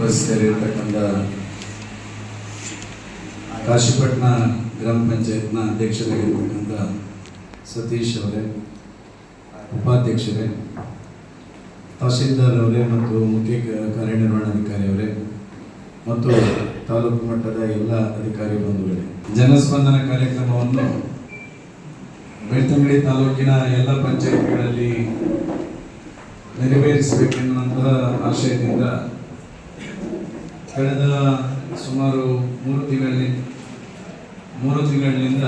ಉಪಸ್ಥಿತರಿರ್ತಕ್ಕಂಥ ಕಾಶಿಪಟ್ಟಣ ಗ್ರಾಮ ಪಂಚಾಯತ್ನ ಅಧ್ಯಕ್ಷರಾಗಿರ್ತಕ್ಕಂಥ ಸತೀಶ್ ಅವರೇ, ಉಪಾಧ್ಯಕ್ಷರೇ ತಹಶೀಲ್ದಾರ್ ಅವರೇ ಮತ್ತು ಮುಖ್ಯ ಕಾರ್ಯನಿರ್ವಹಣಾಧಿಕಾರಿ ಅವರೇ ಮತ್ತು ತಾಲೂಕು ಮಟ್ಟದ ಎಲ್ಲ ಅಧಿಕಾರಿ ಬಂಧುಗಳೇ. ಜನಸ್ಪಂದನ ಕಾರ್ಯಕ್ರಮವನ್ನು ಬೆಳ್ತಂಗಡಿ ತಾಲೂಕಿನ ಎಲ್ಲ ಪಂಚಾಯತ್ಗಳಲ್ಲಿ ನೆರವೇರಿಸಬೇಕೆನ್ನುವಂತಹ ಆಶಯದಿಂದ ಕಳೆದ ಸುಮಾರು ಮೂರು ತಿಂಗಳಲ್ಲಿ, ಮೂರು ತಿಂಗಳಿನಿಂದ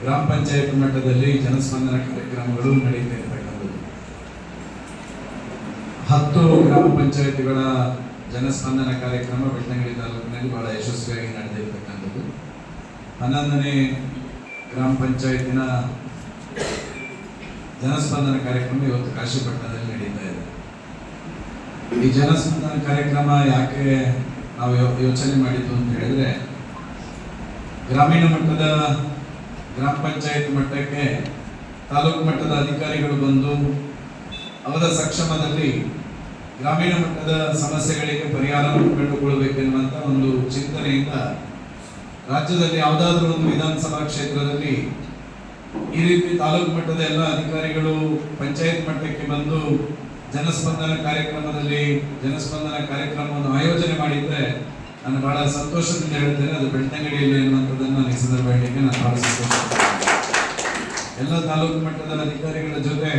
ಗ್ರಾಮ ಪಂಚಾಯತ್ ಮಟ್ಟದಲ್ಲಿ ಜನಸ್ಪಂದನ ಕಾರ್ಯಕ್ರಮಗಳು ನಡೀತಾ ಇರತಕ್ಕಂಥದ್ದು. ಹತ್ತು ಗ್ರಾಮ ಪಂಚಾಯತ್ಗಳ ಜನಸ್ಪಂದನ ಕಾರ್ಯಕ್ರಮ ಬೆಳ್ತಂಗಡಿ ತಾಲೂಕಿನಲ್ಲಿ ಬಹಳ ಯಶಸ್ವಿಯಾಗಿ ನಡೆದಿರ್ತಕ್ಕಂಥದ್ದು ಹನ್ನೊಂದನೇ ಗ್ರಾಮ ಪಂಚಾಯತಿನ ಜನಸ್ಪಂದನ ಕಾರ್ಯಕ್ರಮ ಇವತ್ತು ಕಾಶಿಪಟ್ಟಣದಲ್ಲಿ ನಡೀತಾ ಇದೆ. ಈ ಜನಸ್ಪಂದನ ಕಾರ್ಯಕ್ರಮ ಯಾಕೆ ನಾವು ಯೋಚನೆ ಮಾಡಿದ್ದು ಅಂತ ಹೇಳಿದ್ರೆ, ಗ್ರಾಮೀಣ ಮಟ್ಟದ ಗ್ರಾಮ ಪಂಚಾಯತ್ ಮಟ್ಟಕ್ಕೆ ತಾಲೂಕು ಮಟ್ಟದ ಅಧಿಕಾರಿಗಳು ಬಂದು ಅವರ ಸಕ್ಷಮದಲ್ಲಿ ಗ್ರಾಮೀಣ ಮಟ್ಟದ ಸಮಸ್ಯೆಗಳಿಗೆ ಪರಿಹಾರವನ್ನು ಕಂಡುಕೊಳ್ಳಬೇಕೆನ್ನುವಂತ ಒಂದು ಚಿಂತನೆಯಿಂದ ರಾಜ್ಯದಲ್ಲಿ ಯಾವುದಾದ್ರೂ ಒಂದು ವಿಧಾನಸಭಾ ಕ್ಷೇತ್ರದಲ್ಲಿ ಈ ರೀತಿ ತಾಲೂಕು ಮಟ್ಟದ ಎಲ್ಲ ಅಧಿಕಾರಿಗಳು ಪಂಚಾಯತ್ ಮಟ್ಟಕ್ಕೆ ಬಂದು ಜನಸ್ಪಂದನ ಕಾರ್ಯಕ್ರಮದಲ್ಲಿ ಜನಸ್ಪಂದನ ಕಾರ್ಯಕ್ರಮವನ್ನು ಆಯೋಜನೆ ಮಾಡಿದ್ರೆ ನಾನು ಬಹಳ ಸಂತೋಷದಿಂದ ಹೇಳ್ತೇನೆ, ಅದು ಬೆಳ್ತಂಗಡಿಯಲ್ಲಿ ಅನ್ನುವಂಥದ್ದನ್ನು ನಾನು ಈ ಸಂದರ್ಭ ಹೇಳಲಿಕ್ಕೆ ನಾನು ಬಹಳ ಸಂತೋಷ ಎಲ್ಲ ತಾಲೂಕು ಮಟ್ಟದ ಅಧಿಕಾರಿಗಳ ಜೊತೆ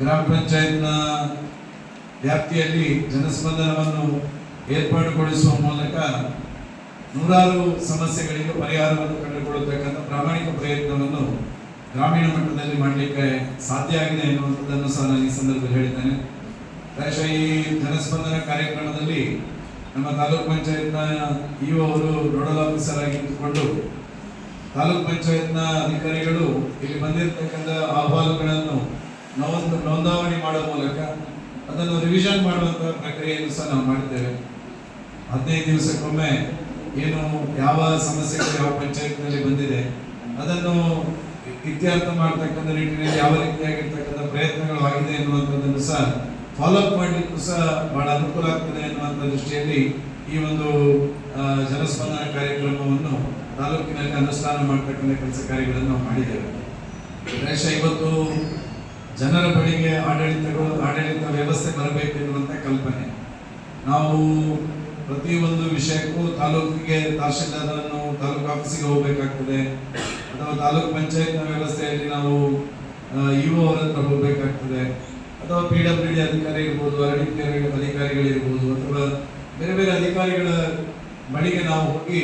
ಗ್ರಾಮ ಪಂಚಾಯತ್ನ ವ್ಯಾಪ್ತಿಯಲ್ಲಿ ಜನಸ್ಪಂದನವನ್ನು ಏರ್ಪಾಡುಗೊಳಿಸುವ ಮೂಲಕ ನೂರಾರು ಸಮಸ್ಯೆಗಳಿಗೆ ಪರಿಹಾರವನ್ನು ಕಂಡುಕೊಳ್ಳತಕ್ಕಂಥ ಪ್ರಾಮಾಣಿಕ ಪ್ರಯತ್ನವನ್ನು ಗ್ರಾಮೀಣ ಮಟ್ಟದಲ್ಲಿ ಮಾಡಲಿಕ್ಕೆ ಸಾಧ್ಯ ಆಗಿದೆ ಎನ್ನುವಂಥದ್ದನ್ನು ಸಹ ನಾನು ಈ ಸಂದರ್ಭದಲ್ಲಿ ಹೇಳಿದ್ದೇನೆ. ಪ್ರಾಯಶಃ ಈ ಜನಸ್ಪಂದನ ಕಾರ್ಯಕ್ರಮದಲ್ಲಿ ನಮ್ಮ ತಾಲೂಕ್ ಪಂಚಾಯತ್ನ ಇಒ ಅವರು ನೋಡಲ್ ಆಫೀಸರ್ ಆಗಿ ತಾಲೂಕ್ ಪಂಚಾಯತ್ನ ಅಧಿಕಾರಿಗಳು ಇಲ್ಲಿ ಬಂದಿರತಕ್ಕಂಥ ಅಹವಾಲುಗಳನ್ನು ನೋಂದ ನೋಂದಾವಣಿ ಮಾಡುವ ಮೂಲಕ ಅದನ್ನು ರಿವಿಷನ್ ಮಾಡುವಂತಹ ಪ್ರಕ್ರಿಯೆಯನ್ನು ಸಹ ನಾವು ಮಾಡ್ತೇವೆ ಹದಿನೈದು ದಿವಸಕ್ಕೊಮ್ಮೆ ಏನು ಯಾವ ಸಮಸ್ಯೆಗಳು ಯಾವ ಪಂಚಾಯತ್ನಲ್ಲಿ ಬಂದಿದೆ, ಅದನ್ನು ಇತ್ಯರ್ಥ ಮಾಡ್ತಕ್ಕಂಥ ನಿಟ್ಟಿನಲ್ಲಿ ಯಾವ ರೀತಿಯಾಗಿರ್ತಕ್ಕಂಥ ಪ್ರಯತ್ನಗಳು ಆಗಿದೆ ಎನ್ನುವಂಥದ್ದನ್ನು ಸಹ ಫಾಲೋ ಅಪ್ ಮಾಡಲಿಕ್ಕೂ ಸಹ ಬಹಳ ಅನುಕೂಲ ಆಗ್ತದೆ ಎನ್ನುವಂಥ ದೃಷ್ಟಿಯಲ್ಲಿ ಈ ಒಂದು ಜನಸ್ಪಂದನ ಕಾರ್ಯಕ್ರಮವನ್ನು ತಾಲೂಕಿನಲ್ಲಿ ಅನುಷ್ಠಾನ ಮಾಡತಕ್ಕಂಥ ಕೆಲಸ ಕಾರ್ಯಗಳನ್ನು ಮಾಡಿದ್ದೇವೆ. ಗಣೇಶ ಇವತ್ತು ಜನರ ಬಳಿಗೆ ಆಡಳಿತಗಳು, ಆಡಳಿತ ವ್ಯವಸ್ಥೆ ಬರಬೇಕು ಎನ್ನುವಂಥ ಕಲ್ಪನೆ. ನಾವು ಪ್ರತಿಯೊಂದು ವಿಷಯಕ್ಕೂ ತಾಲೂಕಿಗೆ ತಹಶೀಲ್ದಾರನ್ನು ತಾಲೂಕು ಆಫೀಸಿಗೆ ಹೋಗ್ಬೇಕಾಗ್ತದೆ. ಅಥವಾ ತಾಲೂಕು ಪಂಚಾಯತ್ನ ವ್ಯವಸ್ಥೆಯಲ್ಲಿ ನಾವು ಇಒ ಅವರ ಹತ್ರ ಹೋಗ್ಬೇಕಾಗ್ತದೆ. ಅಥವಾ ಪಿ ಡಬ್ಲ್ಯೂ ಡಿ ಅಧಿಕಾರಿ ಇರ್ಬೋದು ಅರಣ್ಯ ಅಧಿಕಾರಿಗಳಿರ್ಬೋದು, ಅಥವಾ ಬೇರೆ ಬೇರೆ ಅಧಿಕಾರಿಗಳ ಬಳಿಗೆ ನಾವು ಹೋಗಿ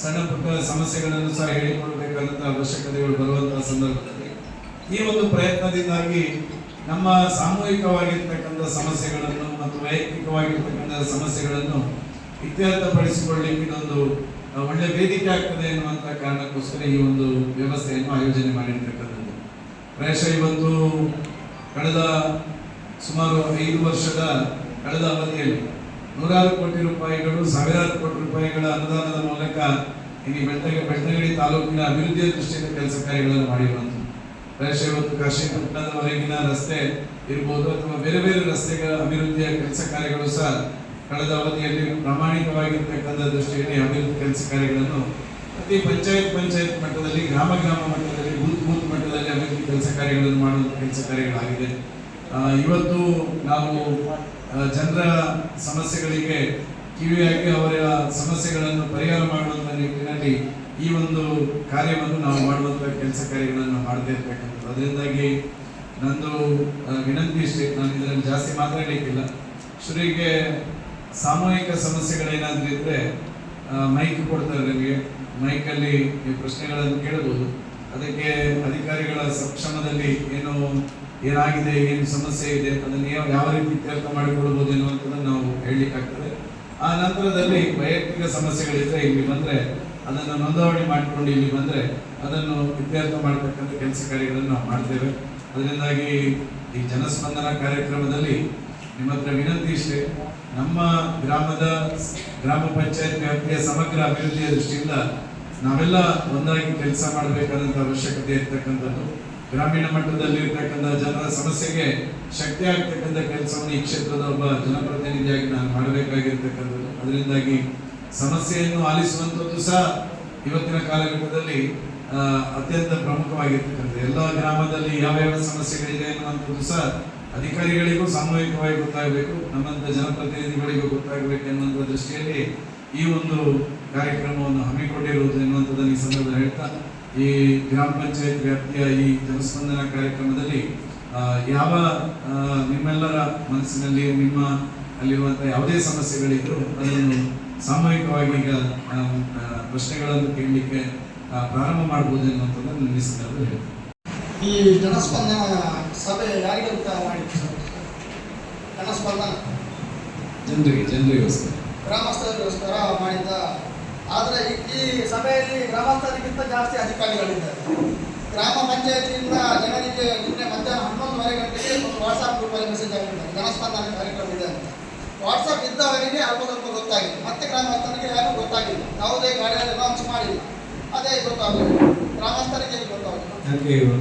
ಸಣ್ಣ ಪುಟ್ಟ ಸಮಸ್ಯೆಗಳನ್ನು ಸಹ ಹೇಳಿಕೊಳ್ಬೇಕಾದಂತಹ ಅವಶ್ಯಕತೆಗಳು ಬರುವಂತಹ ಸಂದರ್ಭದಲ್ಲಿ ಈ ಒಂದು ಪ್ರಯತ್ನದಿಂದಾಗಿ ನಮ್ಮ ಸಾಮೂಹಿಕವಾಗಿರ್ತಕ್ಕಂಥ ಸಮಸ್ಯೆಗಳನ್ನು ಮತ್ತು ವೈಯಕ್ತಿಕವಾಗಿರ್ತಕ್ಕಂಥ ಸಮಸ್ಯೆಗಳನ್ನು ಇತ್ಯರ್ಥಪಡಿಸಿಕೊಳ್ಳಿಕ್ಕೆ ಇದೊಂದು ಒಳ್ಳೆ ವೇದಿಕೆ ಆಗ್ತದೆ ಎನ್ನುವಂಥ ಕಾರಣಕ್ಕೋಸ್ಕರ ಈ ಒಂದು ವ್ಯವಸ್ಥೆಯನ್ನು ಆಯೋಜನೆ ಮಾಡಿರ್ತಕ್ಕಂಥದ್ದು. ಪ್ರಾಯಶಃ ಇವತ್ತು ಕಳೆದ ಸುಮಾರು ಐದು ವರ್ಷದ ಕಳೆದ ಅವಧಿಯಲ್ಲಿ ನೂರಾರು ಕೋಟಿ ರೂಪಾಯಿಗಳು, ಸಾವಿರಾರು ಕೋಟಿ ರೂಪಾಯಿಗಳ ಅನುದಾನದ ಮೂಲಕ ಇಲ್ಲಿ ಬೆಳ್ತಗೆ, ಬೆಳ್ತಂಗಡಿ ತಾಲೂಕಿನ ಅಭಿವೃದ್ಧಿಯ ದೃಷ್ಟಿಯಿಂದ ಕೆಲಸ ಕಾರ್ಯಗಳನ್ನು ಮಾಡಿರುವಂಥದ್ದು. ಪ್ರಾಯಶಃ ಇವತ್ತು ಕಾಶಿಪಟ್ಟಣದವರೆಗಿನ ರಸ್ತೆ ಇರ್ಬೋದು ಅಥವಾ ಬೇರೆ ಬೇರೆ ರಸ್ತೆಗಳ ಅಭಿವೃದ್ಧಿಯ ಕೆಲಸ ಕಾರ್ಯಗಳು ಸಹ ಕಳೆದ ಅವಧಿಯಲ್ಲಿ ಪ್ರಾಮಾಣಿಕವಾಗಿರ್ತಕ್ಕಂಥ ದೃಷ್ಟಿಯಲ್ಲಿ ಅಭಿವೃದ್ಧಿ ಕೆಲಸ ಕಾರ್ಯಗಳನ್ನು ಪ್ರತಿ ಪಂಚಾಯತ್ ಪಂಚಾಯತ್ ಮಟ್ಟದಲ್ಲಿ, ಗ್ರಾಮ ಗ್ರಾಮ ಮಟ್ಟದಲ್ಲಿ, ಬೂತ್ ಬೂತ್ ಮಟ್ಟದಲ್ಲಿ ಅಭಿವೃದ್ಧಿ ಕೆಲಸ ಕಾರ್ಯಗಳನ್ನು ಮಾಡುವಂಥ ಕೆಲಸ ಕಾರ್ಯಗಳಾಗಿದೆ. ಇವತ್ತು ನಾವು ಜನರ ಸಮಸ್ಯೆಗಳಿಗೆ ಕಿವಿಯಾಗಿ ಅವರ ಸಮಸ್ಯೆಗಳನ್ನು ಪರಿಹಾರ ಮಾಡುವಂಥ ನಿಟ್ಟಿನಲ್ಲಿ ಈ ಒಂದು ಕಾರ್ಯವನ್ನು ನಾವು ಮಾಡುವಂಥ ಕೆಲಸ ಕಾರ್ಯಗಳನ್ನು ಮಾಡದೇ ಇರ್ತಕ್ಕಂಥದ್ದು. ಅದರಿಂದಾಗಿ ನಂದು ವಿನಂತಿ ಇಷ್ಟೇ ನಾನು ಇದರಲ್ಲಿ ಜಾಸ್ತಿ ಮಾತಾಡಲಿಕ್ಕಿಲ್ಲ. ಶುರುವಿಗೆ ಸಾಮೂಹಿಕ ಸಮಸ್ಯೆಗಳೇನಾದರೂ ಇದ್ರೆ ಮೈಕ್ ಕೊಡ್ತಾರೆ ನಿಮಗೆ. ಮೈಕಲ್ಲಿ ಈ ಪ್ರಶ್ನೆಗಳನ್ನು ಕೇಳಬಹುದು. ಅದಕ್ಕೆ ಅಧಿಕಾರಿಗಳ ಸಕ್ಷಮದಲ್ಲಿ ಏನು, ಏನಾಗಿದೆ, ಏನು ಸಮಸ್ಯೆ ಇದೆ ಅದನ್ನು ಯಾವ ರೀತಿ ಇತ್ಯರ್ಥ ಮಾಡಿಕೊಳ್ಳಬಹುದು ಎನ್ನುವಂಥದ್ದನ್ನು ನಾವು ಹೇಳಲಿಕ್ಕಾಗ್ತದೆ. ಆ ನಂತರದಲ್ಲಿ ವೈಯಕ್ತಿಕ ಸಮಸ್ಯೆಗಳಿದ್ರೆ ಇಲ್ಲಿ ಬಂದ್ರೆ, ಅದನ್ನು ನೋಂದಾವಣಿ ಮಾಡಿಕೊಂಡು ಇಲ್ಲಿ ಬಂದ್ರೆ, ಅದನ್ನು ಇತ್ಯರ್ಥ ಮಾಡತಕ್ಕಂಥ ಕೆಲಸ ಕಾರ್ಯಗಳನ್ನು ನಾವು ಮಾಡ್ತೇವೆ. ಅದರಿಂದಾಗಿ ಈ ಜನಸ್ಪಂದನ ಕಾರ್ಯಕ್ರಮದಲ್ಲಿ ನಿಮ್ಮ ಹತ್ರ ವಿನಂತಿ ಇಷ್ಟೇ. ನಮ್ಮ ಗ್ರಾಮದ ಗ್ರಾಮ ಪಂಚಾಯತ್ ವ್ಯಾಪ್ತಿಯ ಸಮಗ್ರ ಅಭಿವೃದ್ಧಿಯ ದೃಷ್ಟಿಯಿಂದ ನಾವೆಲ್ಲ ಒಂದಾಗಿ ಕೆಲಸ ಮಾಡಬೇಕಾದಂಥ ಅವಶ್ಯಕತೆ ಇರ್ತಕ್ಕಂಥದ್ದು. ಗ್ರಾಮೀಣ ಮಟ್ಟದಲ್ಲಿ ಇರ್ತಕ್ಕಂಥ ಜನರ ಸಮಸ್ಯೆಗೆ ಶಕ್ತಿ ಆಗ್ತಕ್ಕಂಥ ಕೆಲಸವನ್ನು ಈ ಕ್ಷೇತ್ರದ ಒಬ್ಬ ಜನಪ್ರತಿನಿಧಿಯಾಗಿ ನಾನು ಮಾಡಬೇಕಾಗಿರ್ತಕ್ಕಂಥದ್ದು. ಅದರಿಂದಾಗಿ ಸಮಸ್ಯೆಯನ್ನು ಆಲಿಸುವಂಥದ್ದು ಸಹ ಇವತ್ತಿನ ಕಾಲಘಟ್ಟದಲ್ಲಿ ಅತ್ಯಂತ ಪ್ರಮುಖವಾಗಿರ್ತಕ್ಕಂಥ ಎಲ್ಲ ಗ್ರಾಮದಲ್ಲಿ ಯಾವ ಯಾವ ಸಮಸ್ಯೆಗಳಿದೆ ಅನ್ನುವಂಥದ್ದು ಸಹ ಅಧಿಕಾರಿಗಳಿಗೂ ಸಾಮೂಹಿಕವಾಗಿ ಗೊತ್ತಾಗಬೇಕು ನಮ್ಮಂಥ ಜನಪ್ರತಿನಿಧಿಗಳಿಗೂ ಗೊತ್ತಾಗಬೇಕು ಎನ್ನುವಂಥ ದೃಷ್ಟಿಯಲ್ಲಿ ಈ ಒಂದು ಕಾರ್ಯಕ್ರಮವನ್ನು ಹಮ್ಮಿಕೊಂಡಿರುವುದು ಎನ್ನುವಂಥದ್ದನ್ನು ಈ ಸಂದರ್ಭದಲ್ಲಿ ಹೇಳ್ತಾ, ಈ ಗ್ರಾಮ ಪಂಚಾಯತ್ ವ್ಯಾಪ್ತಿಯ ಈ ಜನಸ್ಪಂದನ ಕಾರ್ಯಕ್ರಮದಲ್ಲಿ ಯಾವ ನಿಮ್ಮೆಲ್ಲರ ಮನಸ್ಸಿನಲ್ಲಿ, ನಿಮ್ಮ ಅಲ್ಲಿರುವಂಥ ಯಾವುದೇ ಸಮಸ್ಯೆಗಳಿದ್ರು ಅದನ್ನು ಸಾಮೂಹಿಕವಾಗಿ ಈಗ ಪ್ರಶ್ನೆಗಳನ್ನು ಕೇಳಲಿಕ್ಕೆ ಪ್ರಾರಂಭ ಮಾಡಬಹುದು ಎನ್ನುವಂಥದ್ದನ್ನು ಈ ಜನಸ್ಪಂದನ ಸಭೆ ಯಾರಿಗೆ ಉತ್ತರ ಮಾಡಿತ್ತು ಸರ್? ಸ್ಪಂದನ ಜನರಿಗೆ ಜನರಿಗೋಸ್ಕರ. ಗ್ರಾಮಸ್ಥರಿಗೋಸ್ಕರ ಮಾಡಿದ್ದ. ಆದರೆ ಈ ಸಭೆಯಲ್ಲಿ ಗ್ರಾಮಸ್ಥರಿಗಿಂತ ಜಾಸ್ತಿ ಅಧಿಕಾರಿಗಳಿದ್ದಾರೆ. ಗ್ರಾಮ ಪಂಚಾಯತಿಯಿಂದ ಜನರಿಗೆ ನಿನ್ನೆ ಮಧ್ಯಾಹ್ನ ಹನ್ನೊಂದುವರೆ ಗಂಟೆಗೆ ಒಂದು ವಾಟ್ಸಾಪ್ ಗ್ರೂಪಲ್ಲಿ ಮೆಸೇಜ್ ಆಗಿದ್ದಾರೆ ಜನಸ್ಪಂದನ ಕಾರ್ಯಕ್ರಮ ಇದೆ ಅಂತ ವಾಟ್ಸಪ್ ಇದ್ದವರಿಗೆ ಅಲ್ಪ ಸ್ವಲ್ಪ ಗೊತ್ತಾಗಿದೆ. ಮತ್ತೆ ಗ್ರಾಮಸ್ಥರಿಗೆ ಯಾರಿಗೂ ಗೊತ್ತಾಗಿಲ್ಲ. ಯಾವುದೇ ಗಾಡಿಯಲ್ಲಿ ಲಾಂಚ್ ಮಾಡಿಲ್ಲ. ಅದೇ ಗೊತ್ತಾಗಲಿಲ್ಲ ಗ್ರಾಮಸ್ಥರಿಗೆ ಗೊತ್ತಾಗಲಿಲ್ಲ ಯಾಕೆ ಇವರು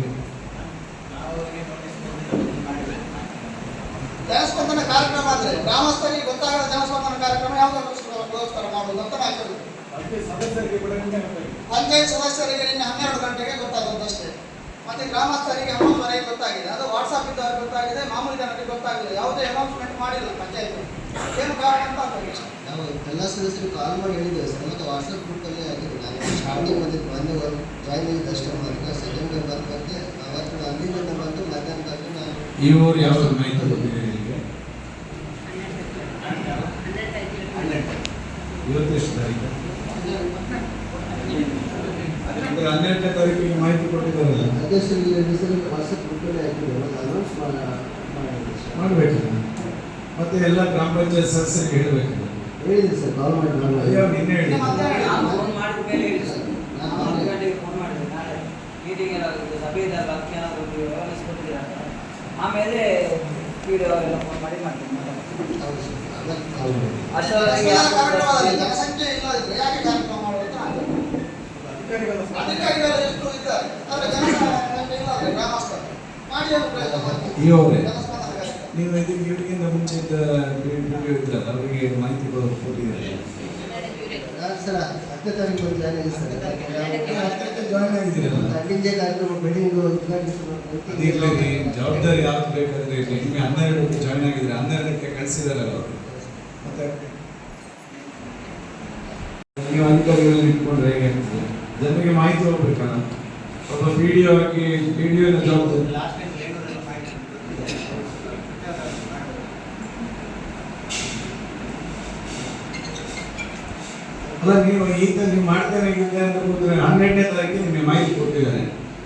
ಜನಸ್ಪಂದನ ಕಾರ್ಯಕ್ರಮ ಆದರೆ ಗ್ರಾಮಸ್ಥರಿಗೆ ಗೊತ್ತಾಗದ ಜನಸ್ಪಂದನ ಕಾರ್ಯಕ್ರಮ ಯಾವುದಕ್ಕೋಸ್ಕರ ಮಾಡುವುದು ಅಂತ ನಾವು. ಪಂಚಾಯತ್ ಸದಸ್ಯರಿಗೆ ನಿನ್ನೆ ಹನ್ನೆರಡು ಗಂಟೆಗೆ ಗೊತ್ತಾದದ್ದಷ್ಟೇ ಮತ್ತೆ ಗ್ರಾಮಸ್ಥರಿಗೆ ಹನ್ನೊಂದುವರೆಗೆ ಗೊತ್ತಾಗಿದೆ. ಅದು ವಾಟ್ಸಾಪ್ ಇದ್ದವರು ಗೊತ್ತಾಗಿದೆ ಮಾಮೂಲಿ ಜನರಿಗೆ ಗೊತ್ತಾಗಿದೆ ಯಾವುದೇ ಅನೌನ್ಸ್ಮೆಂಟ್ ಮಾಡಿಲ್ಲ ಪಂಚಾಯತ್ ಏನು ಕಾರಣ ಅಂತ ನಾವು ಎಲ್ಲ ಸದಸ್ಯರು ಕಾಲ್ ಮಾಡಿ ಹೇಳಿದ್ದೇವೆ ಸರ್. ಮತ್ತು ವಾಟ್ಸಪ್ ಗ್ರೂಪಲ್ಲಿ ಆಗಿದೆ. ನಾನು ಸ್ಟಾರ್ಟಿಂಗ್ ಬಂದಿದ್ದು ಒಂದೇ ಜಾಯಿನ್ ಜಾಯ್ನ್ ಆಗಿದ್ದು ಅಷ್ಟೇ ಮಾತ್ರ ಸೆಕೆಂಡ್ ಬಂದು ಬಂದೆ ಅವತ್ತು ಅಲ್ಲಿಂದ ಬಂದು ಮಧ್ಯಾಹ್ನ ನಾನು ಈ ಊರು ಯಾವ ನಿಮಗೆ ಇವತ್ತು ಎಷ್ಟು ತಾರೀಕು ಅಂದ್ರೆ ಹನ್ನೆರಡನೇ ತಾರೀಕಿಗೆ ಮಾಹಿತಿ ಕೊಟ್ಟಿದ್ದಾರಲ್ಲ ಅಧ್ಯಕ್ಷರಿಗೆ ಹೆಸರು ವಾಟ್ಸಪ್ ಗ್ರೂಪಲ್ಲಿ ಹಾಕಿದ್ದೇವೆ ಮತ್ತು ಅನೌನ್ಸ್ ಮಾಡಿದ್ದೆ ಸರ್ ಮಾಡಬೇಕು ಮತ್ತೆ ಎಲ್ಲ ಗ್ರಾಮ ಪಂಚಾಯತ್ ಸದಸ್ಯರಿಗೆ ಹೇಳಬೇಕು ಹೇಳಿದೆ ಸರ್ ಕಾಲ್ ಮಾಡಿ ನಾನು ಅಯ್ಯೋ ನಿನ್ನೆ ಹೇಳಿ ನಾನು ಫೋನ್ ಮಾಡಿದ ಮೇಲೆ ಹೇಳಿ ಸರ್. ನಾನು ಹತ್ತು ಮಾಡಿದೆ. ಗಂಟೆಗೆ ಫೋನ್ ಮಾಡಿದೆ ನಾಳೆ ಮೀಟಿಂಗ್ ಏನಾಗುತ್ತೆ ಸಭೆ ಇದೆಯಲ್ಲ ಅದಕ್ಕೆ ಏನಾದರೂ ವ್ಯವಸ್ಥಿಸ್ಕೊಟ್ಟಿದ್ದೀರಾ ಅಂತ. ಆಮೇಲೆ ವಿಡಿಯೋ ಎಲ್ಲ ಫೋನ್ ಮಾಡಿ ಮಾಡ್ತೀನಿ ಯಾರು ಜನಸಂಖ್ಯೆ ಇಲ್ಲದಿದ್ರೆ ಯಾಕೆ ಕಾರ್ಯಕ್ರಮ ಮಾಡೋದು? ಅಧಿಕಾರಿಗಳು ಅಧಿಕಾರಿಗಳು ಎಷ್ಟು ಇದ್ದಾರೆ? ಆದರೆ ಜನಸಂಖ್ಯೆ ಗ್ರಾಮಸ್ಥರು. ಮಾಡಿ ಪ್ರಯತ್ನ? ಈ ಅವರೇ ಜನಸ್ಪಂದನ ಕಾರ್ಯಕ್ರಮ ನೀವು ಇದು ಬ್ಯೂಟಿಗಿಂತ ಮುಂಚೆ ಇದ್ದ ಬ್ಯೂಟಿ ಇದ್ರಲ್ಲ ಅವರಿಗೆ ಮಾಹಿತಿ ಕೊ- ಕೊಟ್ಟಿದ್ದೀರಲ್ಲ ನಾನು ಸರ್ ಹತ್ತನೇ ತಾರೀಕು ಬಂದು ಜಾಯ್ನ್ ಆಗಿದೆ ಸರ್? ಜಾಯ್ನ್ ಆಗಿದ್ದೀರಲ್ಲ ಕಾರ್ಯಕ್ರಮ ಜವಾಬ್ದಾರಿ ಯಾವ್ದು ಬೇಕಾದ್ರೆ ಇರಲಿ. ನಿಮಗೆ ಹನ್ನೆರಡು ಜಾಯ್ನ್ ಆಗಿದ್ರೆ ಹನ್ನೆರಡಕ್ಕೆ ಕಳಿಸಿದಾರಲ್ಲ ಅವರು ಮತ್ತೆ? ನೀವು ಅಧಿಕಾರಿಗಳಲ್ಲಿ ಇಟ್ಕೊಂಡ್ರೆ ಹೇಗೆ ಆಗ್ತದೆ? ಜನರಿಗೆ ಮಾಹಿತಿ ಹೋಗ್ಬೇಕಲ್ಲ ಒಬ್ಬ ವಿಡಿಯೋ ಹಾಕಿ ವಿಡಿಯೋನ ಜವಾಬ್ದಾರಿ ಅಲ್ಲ ನೀವು ಈಗ ನೀವು ಮಾಡ್ತೇನೆ ಅಂತ ಕೂತ್ರೆ ಹನ್ನೆರಡನೇ ತಾರೀಕಿಗೆ ನಿಮಗೆ ಮಾಹಿತಿ ಕೊಟ್ಟಿದ್ದಾರೆ.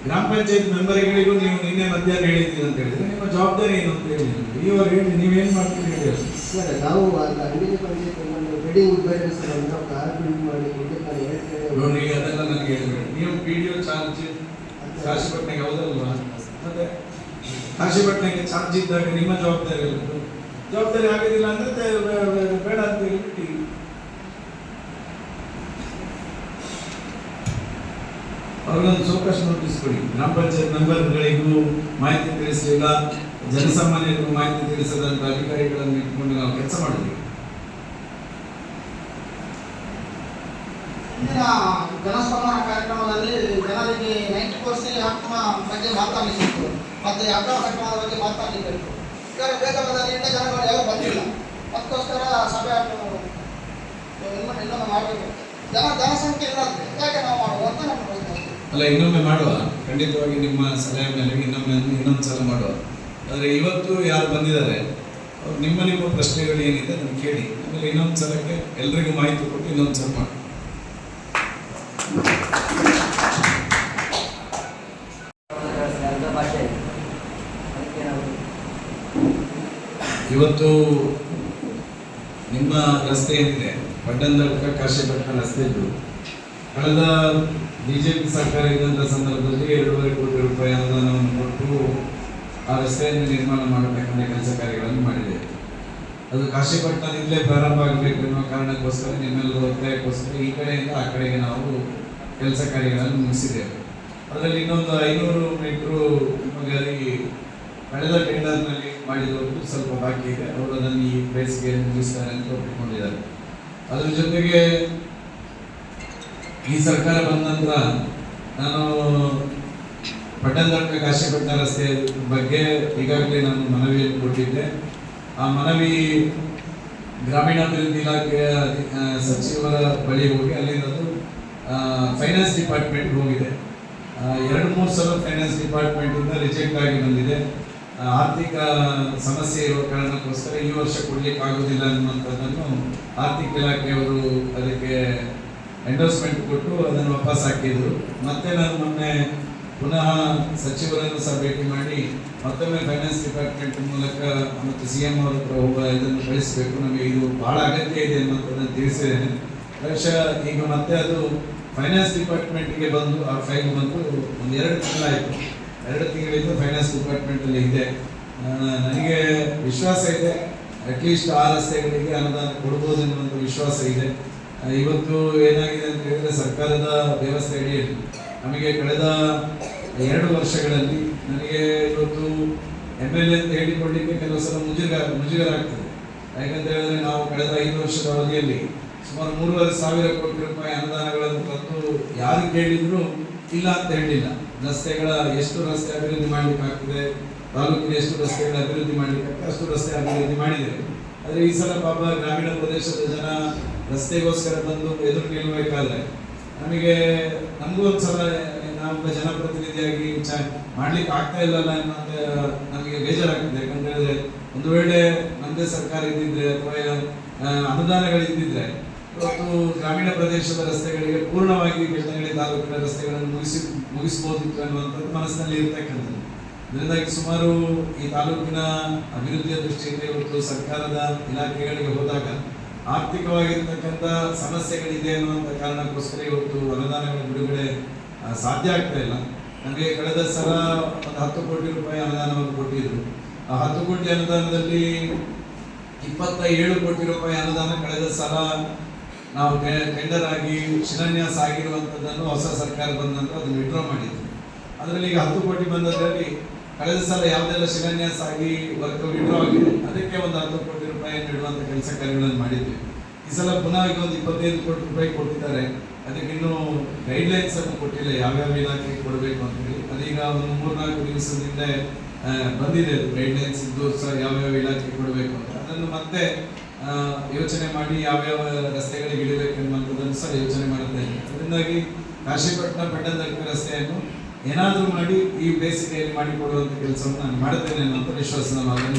ಗ್ರಾಮ ಪಂಚಾಯತ್ ಮೆಂಬರ್ಗಳಿಗೂ ನೀವು ನಿನ್ನೆ ಮಧ್ಯಾಹ್ನ ಹೇಳಿದ್ದೀರಿ ಅಂತ ಹೇಳಿದ್ರೆ ನಿಮ್ಮ ಜವಾಬ್ದಾರಿ ಏನು ಅಂತ ಹೇಳಿ. ನೀವು ಹೇಳಿ ನೀವೇನು ಮಾಡ್ತೀರಿ ಹೇಳಿ. ಸರ್ ನಾವು ಅಲ್ಲಿ ಅಂಗಡಿ ಪಂಚಾಯತ್ ಒಂದು ಬಿಲ್ಡಿಂಗ್ ಉದ್ಘಾಟಿಸಿ ಬಂದು ಕಾರ್ ಬಿಲ್ಡ್ ಮಾಡಿ ನೋಡಿ ಅದೆಲ್ಲ ನನಗೆ ಹೇಳಬೇಡಿ. ನೀವು ವಿಡಿಯೋ ಚಾರ್ಜ್ ಕಾಶಿಪಟ್ನೆಗೆ ಹೌದಲ್ವಾ? ಮತ್ತೆ ಕಾಶಿಪಟ್ಟಣಕ್ಕೆ ಚಾರ್ಜ್ ಇದ್ದಾಗ ನಿಮ್ಮ ಜವಾಬ್ದಾರಿ ಇರುತ್ತೆ ಜವಾಬ್ದಾರಿ ಆಗೋದಿಲ್ಲ ಅಂದ್ರೆ ಬೇಡ ಅಂತ ಹೇಳ್ಬಿಟ್ಟು. ಅವ್ರಿಗೊಂದು ಸೋಕಾಶ ನೋಟಿಸ್ ಕೊಡಿ ಗ್ರಾಮ ಪಂಚಾಯತ್ ಮೆಂಬರ್ಗಳಿಗೂ ಮಾಹಿತಿ ತಿಳಿಸಲಿಲ್ಲ ಜನಸಾಮಾನ್ಯರಿಗೂ ಮಾಹಿತಿ ತಿಳಿಸದಂತ ಅಧಿಕಾರಿಗಳನ್ನು ಇಟ್ಕೊಂಡು ನಾವು ಕೆಲಸ ಮಾಡಿದ್ವಿ. ಕಾರ್ಯಕ್ರಮದಲ್ಲಿ ಜನರಿಗೆ ಬಗ್ಗೆ ಮತ್ತೆ ಬಗ್ಗೆ ಬಂದಿಲ್ಲ. ಸಭೆ ಮಾಡಬೇಕು. ಜನ ಜನಸಂಖ್ಯೆ ಇಲ್ಲ ಯಾಕೆ ನಾವು ಮಾಡುವ ಅಂತ ನಮ್ಮ ಪ್ರಶ್ನೆ ಅಷ್ಟೇ. ಅಲ್ಲ, ಇನ್ನೊಮ್ಮೆ ಮಾಡುವ. ಖಂಡಿತವಾಗಿ ನಿಮ್ಮ ಸಲಹೆ ಮೇಲೆ ಇನ್ನೊಮ್ಮೆ ಇನ್ನೊಂದು ಸಲ ಮಾಡುವ. ಆದರೆ ಇವತ್ತು ಯಾರು ಬಂದಿದ್ದಾರೆ, ಅವ್ರು ನಿಮ್ಮ ನಿಮ್ಮ ಪ್ರಶ್ನೆಗಳು ಏನಿದೆ ಅದನ್ನು ಕೇಳಿ, ಆಮೇಲೆ ಇನ್ನೊಂದು ಸಲಕ್ಕೆ ಎಲ್ರಿಗೂ ಮಾಹಿತಿ ಕೊಟ್ಟು ಇನ್ನೊಂದು ಸಲ ಮಾಡಿ ಇವತ್ತು ನಿಮ್ಮ ರಸ್ತೆ ಏನಿದೆ? ಪಟ್ಟಣದ ಕಾಶಿಪಟ್ಟಣ ರಸ್ತೆ ಇದ್ದು ಕಳೆದ ಬಿಜೆಪಿ ಸರ್ಕಾರ ಇದ್ದಂಥ ಸಂದರ್ಭದಲ್ಲಿ ಎರಡೂವರೆ ಕೋಟಿ ರೂಪಾಯಿ ಅನುದಾನವನ್ನು ಕೊಟ್ಟು ಆ ರಸ್ತೆಯನ್ನು ನಿರ್ಮಾಣ ಮಾಡಬೇಕಂತ ಕೆಲಸ ಕಾರ್ಯಗಳನ್ನು ಮಾಡಿದೆ. ಅದು ಕಾಶಿಪಟ್ಟಣದಿಂದಲೇ ಪ್ರಾರಂಭ ಆಗಬೇಕು ಎನ್ನುವ ಕಾರಣಕ್ಕೋಸ್ಕರ ನಿಮ್ಮೆಲ್ಲರ ಒತ್ತಾಯಕ್ಕೋಸ್ಕರ ಈ ಕಡೆಯಿಂದ ಆ ಕಡೆಗೆ ನಾವು ಕೆಲಸ ಕಾರ್ಯಗಳನ್ನು ಮುಗಿಸಿದ್ದೇವೆ. ಅದರಲ್ಲಿ ಇನ್ನೊಂದು ಐನೂರು ಮೀಟ್ರು ನಮಗೆ ಅಲ್ಲಿ ಕಳೆದ ಟೆಂಡರ್ನಲ್ಲಿ ಮಾಡಿದವರು ಸ್ವಲ್ಪ ಬಾಕಿ ಇದೆ. ಅವರು ಅದನ್ನು ಈ ಪ್ಲೇಸ್ಗೆ ಮುಗಿಸ್ತಾರೆ ಅಂತ ಒಪ್ಪಿಕೊಂಡಿದ್ದಾರೆ. ಅದ್ರ ಜೊತೆಗೆ ಈ ಸರ್ಕಾರ ಬಂದ ನಂತರ ನಾನು ಪಟ್ಟಣದರ್ಕ ಕಾಶಿಪಟ್ಟಣ ರಸ್ತೆ ಬಗ್ಗೆ ಈಗಾಗಲೇ ನಾನು ಮನವಿಯನ್ನು ಕೊಟ್ಟಿದ್ದೆ. ಆ ಮನವಿ ಗ್ರಾಮೀಣಾಭಿವೃದ್ಧಿ ಇಲಾಖೆಯ ಸಚಿವರ ಬಳಿ ಹೋಗಿ ಅಲ್ಲಿರೋದು ಫೈನಾನ್ಸ್ ಡಿಪಾರ್ಟ್ಮೆಂಟ್ ಹೋಗಿದೆ. ಎರಡು ಮೂರು ಸಲ ಫೈನಾನ್ಸ್ ಡಿಪಾರ್ಟ್ಮೆಂಟಿಂದ ರಿಜೆಕ್ಟ್ ಆಗಿ ಬಂದಿದೆ. ಆರ್ಥಿಕ ಸಮಸ್ಯೆ ಇರುವ ಕಾರಣಕ್ಕೋಸ್ಕರ ಈ ವರ್ಷ ಕೊಡ್ಲಿಕ್ಕೆ ಆಗುದಿಲ್ಲ ಅನ್ನುವಂಥದ್ದನ್ನು ಆರ್ಥಿಕ ಇಲಾಖೆಯವರು ಅದಕ್ಕೆ ಎಂಡೋರ್ಸ್ಮೆಂಟ್ ಕೊಟ್ಟು ಅದನ್ನು ವಾಪಸ್ ಹಾಕಿದರು. ಮತ್ತೆ ನಾನು ಮೊನ್ನೆ ಪುನಃ ಸಚಿವರನ್ನು ಸಹ ಭೇಟಿ ಮಾಡಿ, ಮತ್ತೊಮ್ಮೆ ಫೈನಾನ್ಸ್ ಡಿಪಾರ್ಟ್ಮೆಂಟ್ ಮೂಲಕ ಮತ್ತು ಸಿ ಎಂ ಅವರ ಹತ್ರ ಹೋಗುವ ಇದನ್ನು ಕಳಿಸಬೇಕು. ನಮಗೆ ಇದು ಬಹಳ ಅಗತ್ಯ ಇದೆ ಅನ್ನೋದನ್ನು ತಿಳಿಸಿದ್ದೇನೆ. ಬಹುಶಃ ಈಗ ಮತ್ತೆ ಅದು ಫೈನಾನ್ಸ್ ಡಿಪಾರ್ಟ್ಮೆಂಟ್ಗೆ ಬಂದು, ಆ ಫೈಲ್ ಬಂದು ಒಂದು ಎರಡು ತಿಂಗಳಾಯಿತು. ಎರಡು ತಿಂಗಳಿಂದ ಫೈನಾನ್ಸ್ ಡಿಪಾರ್ಟ್ಮೆಂಟಲ್ಲಿ ಇದೆ. ನನಗೆ ವಿಶ್ವಾಸ ಇದೆ. ಅಟ್ಲೀಸ್ಟ್ ಆ ರಸ್ತೆಗಳಿಗೆ ಅನುದಾನ ಕೊಡ್ಬೋದು ಎನ್ನುವಂಥ ವಿಶ್ವಾಸ ಇದೆ. ಇವತ್ತು ಏನಾಗಿದೆ ಅಂತ ಹೇಳಿದ್ರೆ ಸರ್ಕಾರದ ವ್ಯವಸ್ಥೆ ಅಡಿಯಲ್ಲಿ ನಮಗೆ ಕಳೆದ ಎರಡು ವರ್ಷಗಳಲ್ಲಿ ನನಗೆ ಇವತ್ತು ಎಂ ಎಲ್ ಎ ಅಂತ ಹೇಳಿಕೊಳ್ಳಿಕ್ಕೆ ಕೆಲವು ಸಲ ಮುಜುಗರ ಮುಜುಗರ ಆಗ್ತದೆ. ಯಾಕಂತ ಹೇಳಿದ್ರೆ ನಾವು ಕಳೆದ ಐದು ವರ್ಷದ ಅವಧಿಯಲ್ಲಿ ಸುಮಾರು ಮೂರುವರೆ ಸಾವಿರ ಕೋಟಿ ರೂಪಾಯಿ ಅನುದಾನಗಳನ್ನು ತಂದು ಯಾರು ಕೇಳಿದ್ರು ಇಲ್ಲ ಅಂತ ಹೇಳಿಲ್ಲ. ರಸ್ತೆಗಳ ಎಷ್ಟು ರಸ್ತೆ ಅಭಿವೃದ್ಧಿ ಮಾಡಲಿಕ್ಕಾಗ್ತದೆ ತಾಲೂಕಿನ ಎಷ್ಟು ರಸ್ತೆಗಳ ಅಭಿವೃದ್ಧಿ ಮಾಡ್ಲಿಕ್ಕೆ ಆಗ್ತದೆ, ಅಷ್ಟು ರಸ್ತೆ ಅಭಿವೃದ್ಧಿ ಮಾಡಿದ್ದೇವೆ ಆದರೆ ಈ ಸಲ ಪಾಪ ಗ್ರಾಮೀಣ ಪ್ರದೇಶದ ಜನ ರಸ್ತೆಗೋಸ್ಕರ ಬಂದು ಎದುರು ನಿಲ್ಲಬೇಕಾದ್ರೆ ನಮಗೆ ನಮಗೂ ಒಂದ್ಸಲ ನಾವೊಬ್ಬ ಜನಪ್ರತಿನಿಧಿಯಾಗಿ ಮಾಡ್ಲಿಕ್ಕೆ ಆಗ್ತಾ ಇಲ್ಲಲ್ಲ ಅನ್ನೋಂಥ, ನಮಗೆ ಬೇಜಾರಾಗ್ತದೆ. ಯಾಕಂತ ಹೇಳಿದ್ರೆ ಒಂದು ವೇಳೆ ನಮ್ಮದೇ ಸರ್ಕಾರ ಇದ್ದಿದ್ರೆ ಅಥವಾ ಅನುದಾನಗಳು ಇದ್ದಿದ್ರೆ ಇವತ್ತು ಗ್ರಾಮೀಣ ಪ್ರದೇಶದ ರಸ್ತೆಗಳಿಗೆ ಪೂರ್ಣವಾಗಿ ಬೆಳ್ತಂಗಡಿ ತಾಲೂಕಿನ ರಸ್ತೆಗಳನ್ನು ಮುಗಿಸಿ, ಮುಗಿಸ್ಬೋದಿತ್ತು ಅನ್ನುವಂಥದ್ದು ಮನಸ್ಸಿನಲ್ಲಿ ಇರ್ತಕ್ಕಂಥದ್ದು. ಇದರಿಂದಾಗಿ ಸುಮಾರು ಈ ತಾಲೂಕಿನ ಅಭಿವೃದ್ಧಿಯ ದೃಷ್ಟಿಯಿಂದ ಇವತ್ತು ಸರ್ಕಾರದ ಇಲಾಖೆಗಳಿಗೆ ಹೋದಾಗ ಆರ್ಥಿಕವಾಗಿರ್ತಕ್ಕಂಥ ಸಮಸ್ಯೆಗಳಿದೆ ಅನ್ನುವಂಥ ಕಾರಣಕ್ಕೋಸ್ಕರ ಇವತ್ತು ಅನುದಾನಗಳ ಬಿಡುಗಡೆ ಸಾಧ್ಯ ಆಗ್ತಾ ಇಲ್ಲ. ನಮಗೆ ಕಳೆದ ಸಲ ಒಂದು ಹತ್ತು ಕೋಟಿ ರೂಪಾಯಿ ಅನುದಾನವನ್ನು ಕೊಟ್ಟಿದ್ರು. ಆ ಹತ್ತು ಕೋಟಿ ಅನುದಾನದಲ್ಲಿ ಇಪ್ಪತ್ತ ಏಳು ಕೋಟಿ ರೂಪಾಯಿ ಅನುದಾನ ಕಳೆದ ಸಲ ನಾವು ಟೆಂಡರ್ ಆಗಿ ಶಿಲಾನ್ಯಾಸ ಆಗಿರುವಂಥದ್ದನ್ನು ಹೊಸ ಸರ್ಕಾರ ಬಂದ ನಂತರ ಅದನ್ನು ವಿಡ್ರಾ ಮಾಡಿದ್ರು. ಅದರಲ್ಲಿ ಈಗ ಹತ್ತು ಕೋಟಿ ಬಂದದ್ರಲ್ಲಿ ಕಳೆದ ಸಲ ಯಾವುದೆಲ್ಲ ಶಿಲಾನ್ಯಾಸ ಆಗಿ ವರ್ಕ್ ವಿಡ್ರಾ ಆಗಿದೆ, ಅದಕ್ಕೆ ಒಂದು ಹತ್ತು ಕೋಟಿ ರೂಪಾಯಿ ನೀಡುವಂತ ಕೆಲಸ ಕಾರ್ಯಗಳನ್ನು ಮಾಡಿದ್ವಿ. ಈ ಸಲ ಪುನಃ ಈಗ ಒಂದು ಇಪ್ಪತ್ತೈದು ಕೋಟಿ ರೂಪಾಯಿ ಕೊಟ್ಟಿದ್ದಾರೆ. ಅದಕ್ಕೆ ಇನ್ನೂ ಗೈಡ್ಲೈನ್ಸ್ ಅನ್ನು ಕೊಟ್ಟಿಲ್ಲ, ಯಾವ್ಯಾವ ಇಲಾಖೆಗೆ ಕೊಡಬೇಕು ಅಂತ ಹೇಳಿ. ಅದೀಗ ಒಂದು ಮೂರ್ನಾಲ್ಕು ದಿವಸದಿಂದ ಬಂದಿದೆ ಗೈಡ್ಲೈನ್ಸ್ ಇದ್ದು ಸಹ ಯಾವ್ಯಾವ ಇಲಾಖೆಗೆ ಕೊಡಬೇಕು ಅಂತ. ಅದನ್ನು ಮತ್ತೆ ಯೋಚನೆ ಮಾಡಿ ಯಾವ್ಯಾವ ರಸ್ತೆಗಳಿಗೆ ಇಳಿಬೇಕು ಎನ್ನುವಂಥದ್ದನ್ನು ಸಹ ಯೋಚನೆ ಮಾಡುತ್ತೇನೆ ಅದರಿಂದಾಗಿ ಕಾಶಿಪಟ್ಟಣ ಬೆಟ್ಟದ ರಸ್ತೆಯನ್ನು ಏನಾದರೂ ಮಾಡಿ ಈ ಬೇಸಿಗೆಯಲ್ಲಿ ಮಾಡಿಕೊಡುವಂಥ ಕೆಲಸವನ್ನು ನಾನು ಮಾಡುತ್ತೇನೆ ಅನ್ನೋ ವಿಶ್ವಾಸ ನಾನು.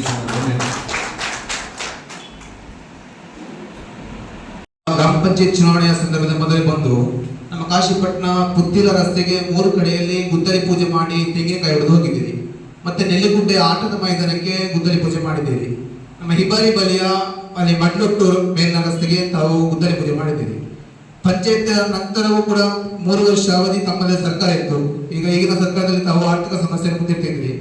ಗ್ರಾಮ ಪಂಚಾಯತ್ ಚುನಾವಣೆಯ ಸಂದರ್ಭದಲ್ಲಿ ಮೊದಲೇ ಬಂದು ನಮ್ಮ ಕಾಶಿಪಟ್ಟಣ ಪುತ್ತಿಲ ರಸ್ತೆಗೆ ಮೂರು ಕಡೆಯಲ್ಲಿ ಗುದ್ದಲಿ ಪೂಜೆ ಮಾಡಿ ತೆಂಗಿನಕಾಯಿ ಹೊಡೆದು ಹೋಗಿದ್ದೀರಿ. ಮತ್ತೆ ನೆಲ್ಲಿಗುಡ್ಡೆ ಆಟದ ಮೈದಾನಕ್ಕೆ ಗುದ್ದಲಿ ಪೂಜೆ ಮಾಡಿದ್ದೀರಿ. ನಮ್ಮ ಹಿಬಾರಿ ಬಲಿಯ, ಅಲ್ಲಿ ಮಡ್ಲೊಟ್ಟು ಮೇಲಿನ ರಸ್ತೆಗೆ ತಾವು ಗುದ್ದಲಿ ಪೂಜೆ ಮಾಡಿದ್ದೀರಿ. ಪಂಚಾಯತ್ ನಂತರವೂ ಕೂಡ ಮೂರು ವರ್ಷ ಅವಧಿ ತಮ್ಮದೇ ಸರ್ಕಾರ ಇತ್ತು. ಈಗ ಈಗಿನ ಸರ್ಕಾರದಲ್ಲಿ ತಾವು ಆರ್ಥಿಕ ಸಮಸ್ಯೆ ಮುಂದಿಟ್ಟಿದ್ರಿ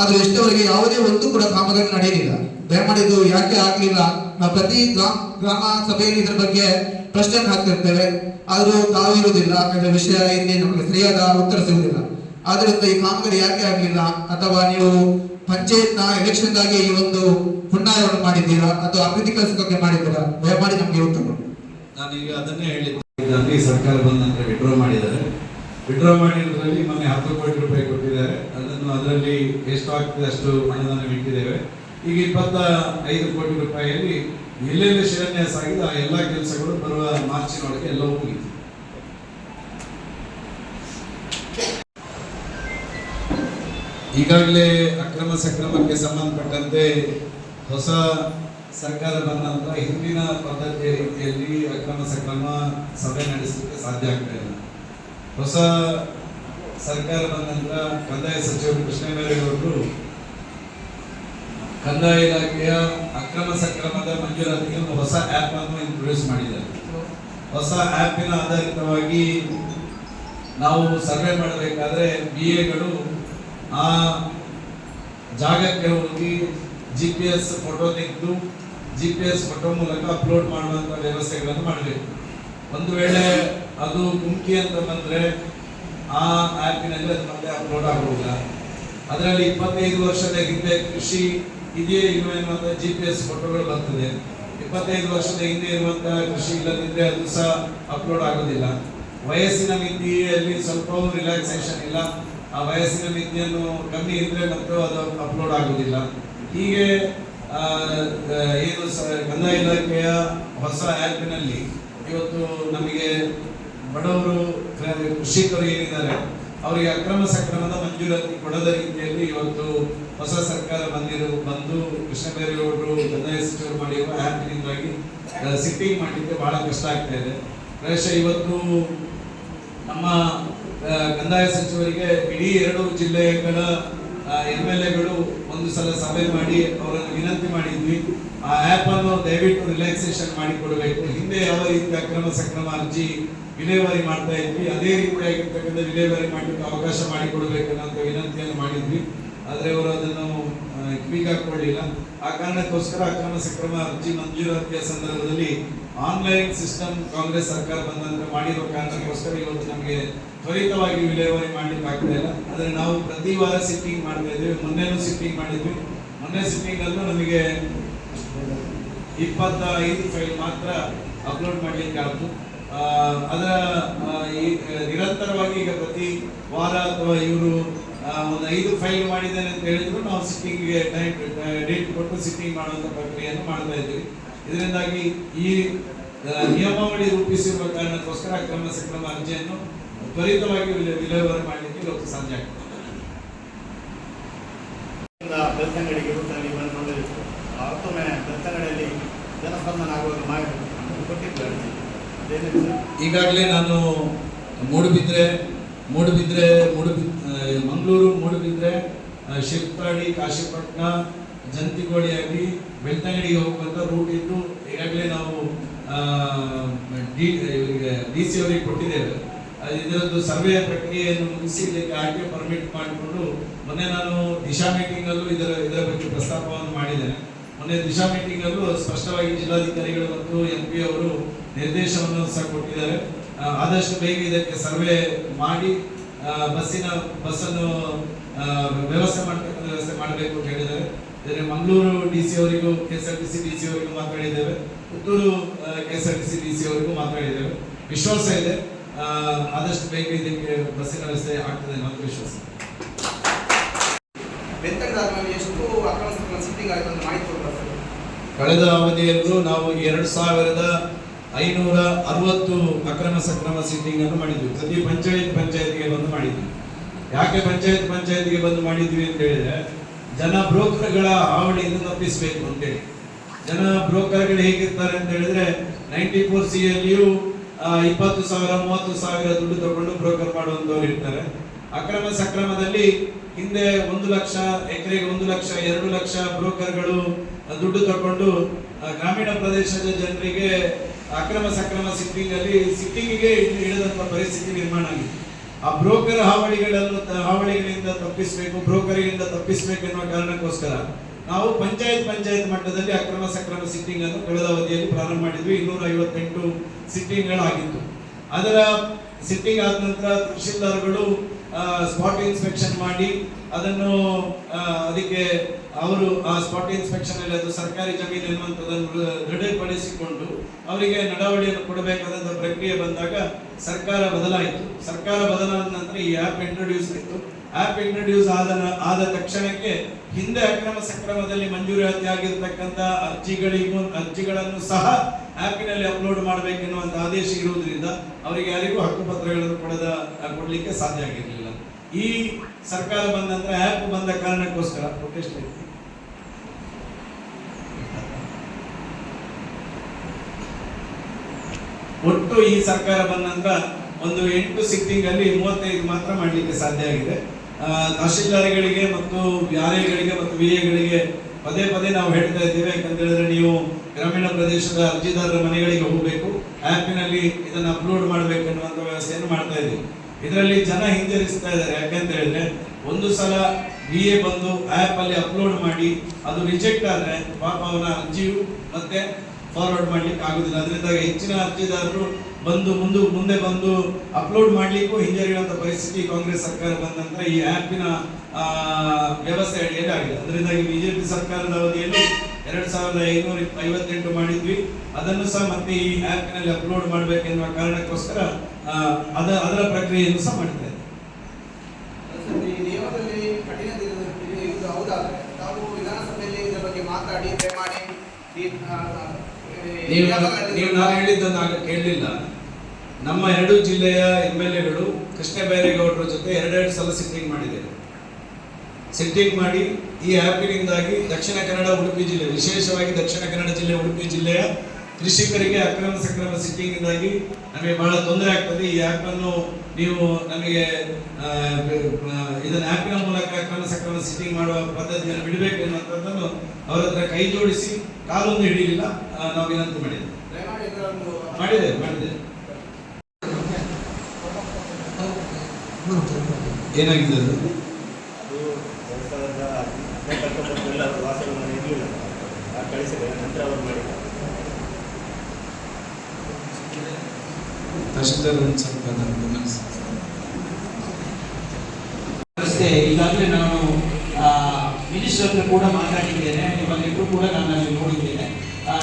ಆದ್ರೆ ಎಷ್ಟವರೆಗೆ ಯಾವುದೇ ಒಂದು ಕೂಡ ಕಾಮಗಾರಿ ನಡೆಯಲಿಲ್ಲ. ದಯಮಾಡಿ ಇದು ಯಾಕೆ ಆಗ್ಲಿಲ್ಲ? ನಾವು ಪ್ರತಿ ಗ್ರಾಮ ಗ್ರಾಮ ಸಭೆಯಲ್ಲಿ ಇದ್ರ ಬಗ್ಗೆ ಪ್ರಶ್ನೆ ಹಾಕ್ತಿರ್ತೇವೆ. ಆದ್ರೂ ತಾವು ಇರುವುದಿಲ್ಲ. ಅಂದ್ರೆ ವಿಷಯ ಇಲ್ಲಿ ನಮಗೆ ಸರಿಯಾದ ಉತ್ತರ ಸಿಗುವುದಿಲ್ಲ. ಆದ್ರಿಂದ ಈ ಕಾಮಗಾರಿ ಯಾಕೆ ಆಗ್ಲಿಲ್ಲ? ಅಥವಾ ನೀವು ಪಂಚಾಯತ್ನ ಎಲೆಕ್ಷನ್ಗಾಗಿ ಈ ಒಂದು ಹುನ್ನಾರವನ್ನು ಮಾಡಿದ್ದೀರಾ? ಅಥವಾ ಅಭಿವೃದ್ಧಿ ಕೆಲಸಕ್ಕೆ ಮಾಡಿದ್ದೀರಾ? ದಯಮಾಡಿ ನಮಗೆ ಉತ್ತರ. ನಾನು ಈಗ ಅದನ್ನೇ ಹೇಳಿದ್ದೆ. ಈ ಸರ್ಕಾರ ಬಂದ ನಂತರ ವಿಡ್ರಾ ಮಾಡಿದ್ದಾರೆ. ವಿಡ್ರಾ ಮಾಡಿರೋದ್ರಲ್ಲಿ ಮೊನ್ನೆ ಹತ್ತು ಕೋಟಿ ರೂಪಾಯಿ ಕೊಟ್ಟಿದ್ದಾರೆ. ಅದನ್ನು ಅದರಲ್ಲಿ ಎಷ್ಟು ಆಗ್ತದೆ ಅಷ್ಟು ಹಣವನ್ನು ಇಟ್ಟಿದ್ದೇವೆ ಈಗ ಇಪ್ಪತ್ತ ಐದು ಕೋಟಿ ರೂಪಾಯಿಯಲ್ಲಿ ಎಲ್ಲೆಲ್ಲಿ ಶಿಲಾನ್ಯಾಸ ಆಗಿದೆ, ಆ ಎಲ್ಲ ಕೆಲಸಗಳು ಬರುವ ಮಾರ್ಚಿನೊಳಗೆ ಎಲ್ಲವೂ ಮುಗಿತು ಈಗಾಗಲೇ ಅಕ್ರಮ ಸಕ್ರಮಕ್ಕೆ ಸಂಬಂಧಪಟ್ಟಂತೆ ಹೊಸ ಸರ್ಕಾರ ಬಂದ ಹಿಂದಿನ ಪದ್ಧತಿಯ ರೀತಿಯಲ್ಲಿ ಅಕ್ರಮ ಸಕ್ರಮ ಸಭೆ ನಡೆಸಲಿಕ್ಕೆ ಸಾಧ್ಯ ಆಗ್ತಾ ಇಲ್ಲ. ಹೊಸ ಸರ್ಕಾರ ಬಂದ ನಂತರ ಕಂದಾಯ ಸಚಿವರು ಕೃಷ್ಣಬೈರೇಗೌಡರು ಕಂದಾಯ ಇಲಾಖೆಯ ಅಕ್ರಮ ಸಕ್ರಮದ ಮಂಜೂರಾತಿಗೆ ಒಂದು ಹೊಸ ಆ್ಯಪ್ ಅನ್ನು ಇಂಟ್ರೊಡ್ಯೂಸ್ ಮಾಡಿದ್ದಾರೆ. ಹೊಸ ಆ್ಯಪಿನ ಆಧಾರಿತವಾಗಿ ನಾವು ಸರ್ವೆ ಮಾಡಬೇಕಾದ್ರೆ ಬಿ ಎಗಳು ಆ ಜಾಗಕ್ಕೆ ಹೋಗಿ ಜಿ ಪಿ ಎಸ್ ಫೋಟೋ ತೆಗೆದು ಜಿ ಪಿ ಎಸ್ ಫೋಟೋ ಮೂಲಕ ಅಪ್ಲೋಡ್ ಮಾಡುವಂತ ವ್ಯವಸ್ಥೆಗಳನ್ನು ಮಾಡಬೇಕು. ಒಂದು ವೇಳೆ ಅದು ಕುಮ್ಕಿ ಅಂತ ಬಂದ್ರೆ ಆ ಆ್ಯಪಿನಲ್ಲಿ ಅದು ಮತ್ತೆ ಅಪ್ಲೋಡ್ ಆಗುವುದಿಲ್ಲ. ಅದರಲ್ಲಿ ಇಪ್ಪತ್ತೈದು ವರ್ಷದ ಹಿಂದೆ ಕೃಷಿ ಇದೆಯೇ ಇಲ್ಲ ಎನ್ನುವಂಥ ಜಿ ಪಿ ಎಸ್ ಫೋಟೋಗಳು ಬರ್ತದೆ. ಇಪ್ಪತ್ತೈದು ವರ್ಷದ ಹಿಂದೆ ಇರುವಂತಹ ಕೃಷಿ ಇಲ್ಲದಿದ್ದರೆ ಅದು ಸಹ ಅಪ್ಲೋಡ್ ಆಗೋದಿಲ್ಲ. ವಯಸ್ಸಿನ ಮಿತಿಯಲ್ಲಿ ಸ್ವಲ್ಪ ರಿಲ್ಯಾಕ್ಸೇಷನ್ ಇಲ್ಲ. ಆ ವಯಸ್ಸಿನ ಮಿತಿಯನ್ನು ಕಮ್ಮಿ ಇದ್ರೆ ಮತ್ತು ಅದು ಅಪ್ಲೋಡ್ ಆಗೋದಿಲ್ಲ. ಹೀಗೆ ಏನು ಕಂದಾಯ ಇಲಾಖೆಯ ಹೊಸ ಆ್ಯಪಿನಲ್ಲಿ ಇವತ್ತು ನಮಗೆ ಬಡವರು ಕೃಷಿಕರು ಏನಿದ್ದಾರೆ, ಅವರಿಗೆ ಅಕ್ರಮ ಸಕ್ರಮದ ಮಂಜೂರಾತಿ ಕೊಡದ ರೀತಿಯಲ್ಲಿ ಇವತ್ತು ಹೊಸ ಸರ್ಕಾರ ಬಂದಿರೋ, ಬಂದು ಕೃಷ್ಣ ಬೈರೇಗೌಡರು ಕಂದಾಯ ಸಚಿವರು ಮಾಡಿರುವ ಆ್ಯಪ್ನಿಂದಾಗಿ ಸಿಟ್ಟಿಂಗ್ ಮಾಡಲಿಕ್ಕೆ ಬಹಳ ಕಷ್ಟ ಆಗ್ತಾ ಇದೆ. ಪ್ರಾಯಶಃ ಇವತ್ತು ನಮ್ಮ ಕಂದಾಯ ಸಚಿವರಿಗೆ ಇಡೀ ಎರಡು ಜಿಲ್ಲೆಗಳ ಎಂ ಎಲ್ ಎಗಳು ಒಂದು ಸಲ ಸಭೆ ಮಾಡಿ ಅವರನ್ನು ವಿನಂತಿ ಮಾಡಿದ್ವಿ. ಆ ಆ್ಯಪ್ ಅನ್ನು ದಯವಿಟ್ಟು ರಿಲ್ಯಾಕ್ಸೇಷನ್ ಮಾಡಿಕೊಡಬೇಕು. ಹಿಂದೆ ಯಾವ ರೀತಿ ಅಕ್ರಮ ಸಕ್ರಮ ಅರ್ಜಿ ವಿಲೇವಾರಿ ಮಾಡ್ತಾ ಇದ್ವಿ, ಅದೇ ರೀತಿಯಾಗಿರ್ತಕ್ಕಂಥ ವಿಲೇವಾರಿ ಮಾಡಲಿಕ್ಕೆ ಅವಕಾಶ ಮಾಡಿಕೊಡಬೇಕು ಅನ್ನೋ ವಿನಂತಿಯನ್ನು ಮಾಡಿದ್ವಿ. ಆದರೆ ಅವರು ಅದನ್ನು ಕ್ವಿಕ್ ಹಾಕೊಳ್ಳಿಲ್ಲ ಆ ಕಾರಣಕ್ಕೋಸ್ಕರ ಅಕ್ರಮ ಸಕ್ರಮ ಅರ್ಜಿ ಮಂಜೂರಾತಿಯ ಸಂದರ್ಭದಲ್ಲಿ ಆನ್ಲೈನ್ ಸಿಸ್ಟಮ್ ಕಾಂಗ್ರೆಸ್ ಸರ್ಕಾರ ಬಂದ ನಂತರ ಮಾಡಿರೋ ಕಾರಣಕ್ಕೋಸ್ಕರ ಇವತ್ತು ನಮಗೆ ತ್ವರಿತವಾಗಿ ವಿಲೇವಾರಿ ಮಾಡ್ಲಿಕ್ಕೆ ಆಗ್ತಾ ಇಲ್ಲ. ಆದರೆ ನಾವು ಪ್ರತಿ ವಾರ ಸಿಟ್ಟಿಂಗ್ ಮಾಡ್ತಾ ಇದ್ದೀವಿ ಮೊನ್ನೆನೂ ಸಿಟ್ಟಿಂಗ್ ಮಾಡಿದ್ವಿ. ಮೊನ್ನೆ ಸಿಟ್ಟಿಂಗಲ್ಲೂ ನಮಗೆ ಇಪ್ಪತ್ತ ಐದು ಫೈಲ್ ಮಾತ್ರ ಅಪ್ಲೋಡ್ ಮಾಡ್ಲಿಕ್ಕೆ ಆಗ್ತು ಅದರ ಈ, ನಿರಂತರವಾಗಿ ಈಗ ಪ್ರತಿ ವಾರ ಅಥವಾ ಇವರು ಒಂದು ಐದು ಫೈಲ್ ಮಾಡಿದ್ದೇನೆ ಅಂತ ಹೇಳಿದ್ರು. ನಾವು ಸಿಟ್ಟಿಂಗ್ ಟೈಮ್ ಡೇಟ್ ಕೊಟ್ಟು ಸಿಟ್ಟಿಂಗ್ ಮಾಡುವಂಥ ಪ್ರಕ್ರಿಯೆಯನ್ನು ಮಾಡ್ತಾ ಇದ್ದೀವಿ. ಇದರಿಂದಾಗಿ ಈ ನಿಯಮಾವಳಿ ರೂಪಿಸಿರುವ ಕಾರಣಕ್ಕೋಸ್ಕರ ಅಕ್ರಮ ಸಕ್ರಮ ಅರ್ಜಿಯನ್ನು ತ್ವರಿತವಾಗಿ ವಿಲೇ- ವಿಲೇವಾರಿ ಮಾಡಲಿಕ್ಕೆ ಇವತ್ತು ಸಾಧ್ಯ ಆಗ್ತದೆ. ಬೆಳ್ತಂಗಡಿಗೆ ರೂಟಲ್ಲಿ ಬಂದು ನೋಡಲಿತ್ತು ಮತ್ತೊಮ್ಮೆ ಬೆಳ್ತಂಗಡಿಯಲ್ಲಿ ಜನಸ್ಪಂದನ ಆಗುವಾಗ ಮಾಹಿತಿ ಕೊಟ್ಟಿದ್ದು ಅರ್ಜಿ? ಅದೇನಿದೆ ಸರ್? ಈಗಾಗಲೇ ನಾನು ಮೂಡುಬಿದ್ರೆ ಮೂಡುಬಿದ್ರೆ ಮೂಡುಬಿ ಆ, ಮಂಗಳೂರು ಮೂಡುಬಿದ್ರೆ ಆ, ಶಿರ್ತಾಡಿ ಕಾಶಿಪಟ್ಟಣ ಜಂತಿಗೋಳಿಯಾಗಿ ಬೆಳ್ತಂಗಡಿಗೆ ಹೋಗುವಂಥ ರೂಟ್ ಇದ್ದು ಈಗಾಗಲೇ ನಾವು ಡಿ ಇವರಿಗೆ ಡಿ ಸಿ ಅವರಿಗೆ ಕೊಟ್ಟಿದ್ದೇವೆ. ಇದರದ್ದು ಸರ್ವೆ ಪ್ರಕ್ರಿಯೆಯನ್ನು ಮುಗಿಸಿ ಇದಕ್ಕೆ ಟಿ ಪರ್ಮಿಟ್ ಮಾಡಿಕೊಂಡು ಮೊನ್ನೆ ನಾನು ದಿಶಾ ಮೀಟಿಂಗ್ ಅಲ್ಲೂ ಇದರ ಇದರ ಬಗ್ಗೆ ಪ್ರಸ್ತಾಪವನ್ನು ಮಾಡಿದ್ದೇನೆ. ಮೊನ್ನೆ ದಿಶಾ ಮೀಟಿಂಗ್ ಅಲ್ಲೂ ಸ್ಪಷ್ಟವಾಗಿ ಜಿಲ್ಲಾಧಿಕಾರಿಗಳು ಮತ್ತು ಎಂ ಪಿ ಅವರು ನಿರ್ದೇಶನವನ್ನು ಸಹ ಕೊಟ್ಟಿದ್ದಾರೆ. ಆದಷ್ಟು ಬೇಗ ಇದಕ್ಕೆ ಸರ್ವೆ ಮಾಡಿ ಬಸ್ಸಿನ ಬಸ್ಸನ್ನು ವ್ಯವಸ್ಥೆ ಮಾಡ್ತಕ್ಕಂಥ ವ್ಯವಸ್ಥೆ ಮಾಡಬೇಕು ಅಂತ ಹೇಳಿದ್ದಾರೆ. ಇದರ ಮಂಗಳೂರು ಡಿ ಸಿ ಅವರಿಗೂ K S R T C D C ಅವರಿಗೂ ಮಾತಾಡಿದ್ದೇವೆ. Puttur K S R T C D C ಅವರಿಗೂ ಮಾತಾಡಿದ್ದೇವೆ. ವಿಶ್ವಾಸ ಇದೆ. ಆದಷ್ಟು ಬೇಗ ಇದಕ್ಕೆ ಬಸ್ಸಿನ ವ್ಯವಸ್ಥೆ ಆಗ್ತದೆ ಅನ್ನೋದು ವಿಶ್ವಾಸ. ಎಷ್ಟು ಅಕ್ರಮ ಸಕ್ರಮ ಸಿಟ್ಟಿಂಗ್ ಆಯ್ತು ಅಂತ ಮಾಹಿತಿ ಕೊಡ್ತಾರೆ? ಕಳೆದ ಅವಧಿಯಲ್ಲೂ ನಾವು ಎರಡು ಸಾವಿರದ ಐನೂರ ಅರವತ್ತು ಅಕ್ರಮ ಸಕ್ರಮ ಸೀಟಿಂಗ್ ಅನ್ನು ಮಾಡಿದ್ವಿ. ಪ್ರತಿ ಪಂಚಾಯತ್ ಪಂಚಾಯತ್ಗೆ ಬಂದು ಮಾಡಿದ್ವಿ. ಯಾಕೆ ಪಂಚಾಯತ್ ಪಂಚಾಯತ್ಗೆ ಬಂದು ಮಾಡಿದ್ವಿ ಅಂತ ಹೇಳಿದ್ರೆ, ಜನ ಬ್ರೋಕರ್ಗಳ ಹಾವಳಿಯನ್ನು ತಪ್ಪಿಸಬೇಕು ಅಂತೇಳಿ ಜನ ಬ್ರೋಕರ್ಗಳು ಹೇಗಿರ್ತಾರೆ ಅಂತ ಹೇಳಿದ್ರೆ, ನೈಂಟಿ ಫೋರ್ ಸಿ ಯಲ್ಲಿಯೂ ಇಪ್ಪತ್ತು ಸಾವಿರ, ಮೂವತ್ತು ಸಾವಿರ ದುಡ್ಡು ತಗೊಂಡು ಬ್ರೋಕರ್ ಮಾಡುವಂತವ್ರು ಇರ್ತಾರೆ. ಅಕ್ರಮ ಸಕ್ರಮದಲ್ಲಿ ಹಿಂದೆ ಒಂದು ಲಕ್ಷ, ಎಕರೆಗೆ ಒಂದು ಲಕ್ಷ, ಎರಡು ಲಕ್ಷ ಬ್ರೋಕರ್ಗಳು ದುಡ್ಡು ತಗೊಂಡು ಗ್ರಾಮೀಣ ಪ್ರದೇಶದ ಜನರಿಗೆ ಅಕ್ರಮ ಸಕ್ರಮ ಸಿಟ್ಟಿಂಗ್ ಅಲ್ಲಿ ಸಿಟ್ಟಿಂಗಿಗೆ ಇಳಿದಂತ ಪರಿಸ್ಥಿತಿ ನಿರ್ಮಾಣ ಆಗಿದೆ ಆ ಬ್ರೋಕರ್ ಹಾವಳಿಗಳನ್ನು ಹಾವಳಿಗಳಿಂದ ತಪ್ಪಿಸಬೇಕು ಬ್ರೋಕರಿಂದ ತಪ್ಪಿಸಬೇಕು ಎನ್ನುವ ಕಾರಣಕ್ಕೋಸ್ಕರ ನಾವು ಪಂಚಾಯತ್ ಪಂಚಾಯತ್ ಮಟ್ಟದಲ್ಲಿ ಅಕ್ರಮ ಸಕ್ರಮ ಸಿಟ್ಟಿಂಗ್ ಅನ್ನು ಕಳೆದ ಅವಧಿಯಲ್ಲಿ ಪ್ರಾರಂಭ ಮಾಡಿದ್ವಿ. ಇನ್ನೂರ ಐವತ್ತೆಂಟು ಸಿಟ್ಟಿಂಗ್ಗಳಾಗಿತ್ತು. ಅದರ ಸಿಟ್ಟಿಂಗ್ ಆದ ನಂತರ ತಹಶೀಲ್ದಾರ್ಗಳು ಸ್ಪಾಟ್ ಇನ್ಸ್ಪೆಕ್ಷನ್ ಮಾಡಿ ಅದನ್ನು ಅದಕ್ಕೆ ಅವರು ಆ ಸ್ಪಾಟ್ ಇನ್ಸ್ಪೆಕ್ಷನ್ ಅಲ್ಲಿ ಅದು ಸರ್ಕಾರಿ ಜಮೀನು ದೃ- ದೃಢಪಡಿಸಿಕೊಂಡು ಅವರಿಗೆ ನಡವಳಿಯನ್ನು ಕೊಡಬೇಕಾದಂತಹ ಪ್ರಕ್ರಿಯೆ ಬಂದಾಗ ಸರ್ಕಾರ ಬದಲಾಯಿತು. ಸರ್ಕಾರ ಬದಲಾದ ನಂತರ ಈ ಆ್ಯಪ್ ಇಂಟ್ರೊಡ್ಯೂಸ್ ಆಯಿತು. ಆ್ಯಪ್ ಇಂಟ್ರೊಡ್ಯೂಸ್ ಆದ ಆದ ತಕ್ಷಣಕ್ಕೆ ಹಿಂದೆ ಅಕ್ರಮ ಸಕ್ರಮದಲ್ಲಿ ಮಂಜೂರಾತಿ ಆಗಿರ್ತಕ್ಕಂಥ ಅರ್ಜಿಗಳಿಗೂ ಅರ್ಜಿಗಳನ್ನು ಸಹ ಆ್ಯಪಿನಲ್ಲಿ ಅಪ್ಲೋಡ್ ಮಾಡಬೇಕೆನ್ನುವಂಥ ಆದೇಶ ಇರುವುದರಿಂದ ಅವರಿಗೆ ಯಾರಿಗೂ ಹಕ್ಕುಪತ್ರಗಳನ್ನು ಕೊಡದ, ಕೊಡಲಿಕ್ಕೆ ಸಾಧ್ಯ ಆಗಿರಲಿಲ್ಲ. ಈ ಸರ್ಕಾರ ಬಂದ ನಂತರ ಆ್ಯಪ್ ಬಂದ ಕಾರಣಕ್ಕೋಸ್ಕರ ಪ್ರೊಟೆಸ್ಟ್ ಆಯ್ತು. ಒಟ್ಟು ಈ ಸರ್ಕಾರ ಬಂದ ನಂತರ ಒಂದು ಎಂಟು ಸಿಟ್ಟಿಂಗ್ ಅಲ್ಲಿ ಮೂವತ್ತೈದು ಮಾತ್ರ ಮಾಡಲಿಕ್ಕೆ ಸಾಧ್ಯ ಆಗಿದೆ. ತಹಶೀಲ್ದಾರ್ಗಳಿಗೆ ಮತ್ತು ಗಳಿಗೆ ಮತ್ತು ವಿ ಎಗಳಿಗೆ ಪದೇ ಪದೇ ನಾವು ಹೇಳ್ತಾ ಇದ್ದೇವೆ. ಯಾಕಂತ ಹೇಳಿದ್ರೆ ನೀವು ಗ್ರಾಮೀಣ ಪ್ರದೇಶದ ಅರ್ಜಿದಾರರ ಮನೆಗಳಿಗೆ ಹೋಗಬೇಕು. ಆ್ಯಪಿನಲ್ಲಿ ಇದನ್ನು ಅಪ್ಲೋಡ್ ಮಾಡಬೇಕು ಅನ್ನುವಂಥ ವ್ಯವಸ್ಥೆಯನ್ನು ಮಾಡ್ತಾ ಇದ್ದೀವಿ. ಇದರಲ್ಲಿ ಜನ ಹಿಂಜರಿಸ್ತಾ ಇದ್ದಾರೆ. ಯಾಕಂತ ಹೇಳಿದ್ರೆ ಒಂದು ಸಲ ಬಿ ಎ ಬಂದು ಆ್ಯಪಲ್ಲಿ ಅಪ್ಲೋಡ್ ಮಾಡಿ ಅದು ರಿಜೆಕ್ಟ್ ಆದರೆ ಪಾಪ ಅವನ ಅರ್ಜಿಯು ಮತ್ತೆ ಫಾರ್ವರ್ಡ್ ಮಾಡ್ಲಿಕ್ಕೆ ಆಗುದಿಲ್ಲ. ಅದರಿಂದಾಗಿ ಹೆಚ್ಚಿನ ಅರ್ಜಿದಾರರು ಬಂದು ಮುಂದೆ ಮುಂದೆ ಬಂದು ಅಪ್ಲೋಡ್ ಮಾಡ್ಲಿಕ್ಕೂ ಹಿಂಜರಿಯುವಂತ ಪರಿಸ್ಥಿತಿ ಕಾಂಗ್ರೆಸ್ ಸರ್ಕಾರ ಬಂದ ನಂತರ ಈ ಆ್ಯಪಿನ ವ್ಯವಸ್ಥೆ ಅಡಿಯಲ್ಲಿ ಆಗಿದೆ. ಅದರಿಂದಾಗಿ ಬಿಜೆಪಿ ಸರ್ಕಾರದ ಅವಧಿಯಲ್ಲಿ ಎರಡ್ ಸಾವಿರದ ಐನೂರ ಐವತ್ತೆಂಟು ಮಾಡಿದ್ವಿ. ಅದನ್ನು ಸಹ ಮತ್ತೆ ಈ ಆ್ಯಪ್ನಲ್ಲಿ ಅಪ್ಲೋಡ್ ಮಾಡಬೇಕೆನ್ನುವ ಕಾರಣಕ್ಕೋಸ್ಕರ ಅದ, ಅದರ ಪ್ರಕ್ರಿಯೆಯನ್ನು ಸಹ ಮಾಡ್ತಾ ಇದ್ದೇವೆ ಈ ನಿಯಮದಲ್ಲಿ ಕಠಿಣ ದಿನದ- ಇದು ಇದು ಹೌದಾದ್ರೆ ತಾವು ವಿಧಾನಸಭೆಯಲ್ಲಿ ಇದರ ಬಗ್ಗೆ ಮಾತಾಡಿ ದಯಮಾಡಿ ಈ, ಆ, ಈ ನೀವು ನೀವು ನಾನು ಹೇಳಿದ್ದನ್ನು ಆಗ ಕೇಳಲಿಲ್ಲ. ನಮ್ಮ ಎರಡು ಜಿಲ್ಲೆಯ ಎಂ ಎಲ್ ಎಗಳು ಕೃಷ್ಣ ಬೈರೇಗೌಡರ ಜೊತೆ ಎರಡೆರಡು ಸಲ ಸಿಟ್ಟಿಂಗ್ ಮಾಡಿದ್ದೇವೆ ಸಿಟ್ಟಿಂಗ್ ಮಾಡಿ ಈ ಆ್ಯಪಿನಿಂದಾಗಿ ದಕ್ಷಿಣ ಕನ್ನಡ ಉಡುಪಿ ಜಿಲ್ಲೆ, ವಿಶೇಷವಾಗಿ ದಕ್ಷಿಣ ಕನ್ನಡ ಜಿಲ್ಲೆ ಉಡುಪಿ ಜಿಲ್ಲೆಯ ಕೃಷಿಕರಿಗೆ ಅಕ್ರಮ ಸಕ್ರಮ ಸಿಕ್ಕಿಂಗಿಂದಾಗಿ ನಮಗೆ ಬಹಳ ತೊಂದರೆ ಆಗ್ತದೆ. ಈ ಆ್ಯಪನ್ನು ನೀವು ನಮಗೆ ಇದನ್ನ ಆ್ಯಪಿನ ಮೂಲಕ ಅಕ್ರಮ ಸಕ್ರಮ ಸಿಟ್ಟಿಂಗ್ ಮಾಡುವ ಪದ್ಧತಿಯನ್ನು ಬಿಡಬೇಕು ಅನ್ನುವಂಥದ್ದನ್ನು ಅವರ ಹತ್ರ ಕೈ ಜೋಡಿಸಿ ಕಾಲೊಂದು ಹಿಡಿಯಲಿಲ್ಲ ನಾವು ವಿನಂತಿ ಇದರನ್ನು ಮಾಡಿದೆ ಮಾಡಿದೆ. ಏನಾಗಿದೆ ಅದು? ಕಳಿಸಿದೆ. ನಂತರ ಅವರು ಮಾಡಿದ್ದಾರೆ ತಹಶೀಲ್ದಾರ್ ಒಂದು ಸ್ವಲ್ಪ ಅದನ್ನು ಗಮನಿಸಿ ಈಗಾಗಲೇ ನಾನು ಮಿನಿಸ್ಟರ್ ಹತ್ರ ಕೂಡ ಮಾತಾಡಿದ್ದೇನೆ ನಿಮ್ಮ ಲೆಟ್ರು ಕೂಡ ನಾನು ಅಲ್ಲಿ ನೋಡಿದ್ದೇನೆ